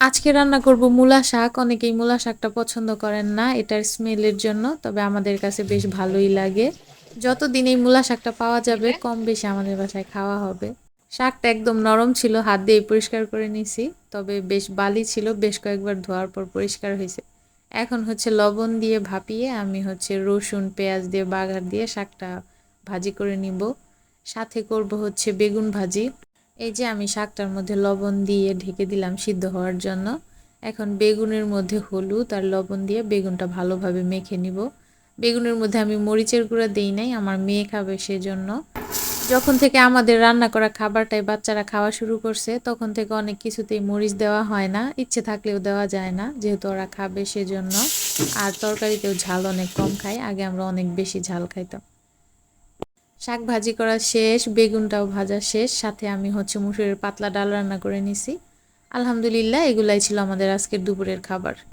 আজকে রান্না করব মূলা শাক। অনেকেই মূলা শাকটা পছন্দ করেন না, এটার স্মেলের জন্য, তবে আমাদের কাছে বেশ ভালোই লাগে। যতদিন এই মূলা শাকটা পাওয়া যাবে, কম বেশি আমাদের বাসায় খাওয়া হবে। শাকটা একদম নরম ছিল, হাত দিয়ে পরিষ্কার করে নিছি, তবে বেশ বালি ছিল, বেশ কয়েকবার ধোয়ার পর পরিষ্কার হয়েছে। এখন হচ্ছে লবণ দিয়ে ভাপিয়ে আমি হচ্ছে রসুন, পেঁয়াজ দিয়ে বাগার দিয়ে শাকটা ভাজি করে নিব। সাথে করব হচ্ছে বেগুন ভাজি। এই যে আমি শাকটার মধ্যে লবণ দিয়ে ঢেকে দিলাম সিদ্ধ হওয়ার জন্য। এখন বেগুনের মধ্যে হলুদ আর লবণ দিয়ে বেগুনটা ভালোভাবে মেখে নিব। বেগুনের মধ্যে আমি মরিচের গুঁড়া দেই নাই, আমার মেয়ে খাবে সেজন্য। যখন থেকে আমাদের রান্না করা খাবারটাই বাচ্চারা খাওয়া শুরু করছে, তখন থেকে অনেক কিছুতেই মরিচ দেওয়া হয় না, ইচ্ছে থাকলেও দেওয়া যায় না, যেহেতু ওরা খাবে সেজন্য। আর তরকারিতেও ঝাল অনেক কম খায়, আগে আমরা অনেক বেশি ঝাল খাইতাম। শাক ভাজি করা শেষ, বেগুনটাও ভাজা শেষ, সাথে আমি হচ্ছে মুসুরের পাতলা ডাল রান্না করে নিছি। আলহামদুলিল্লাহ, এগুলাই ছিল আমাদের আজকের দুপুরের খাবার।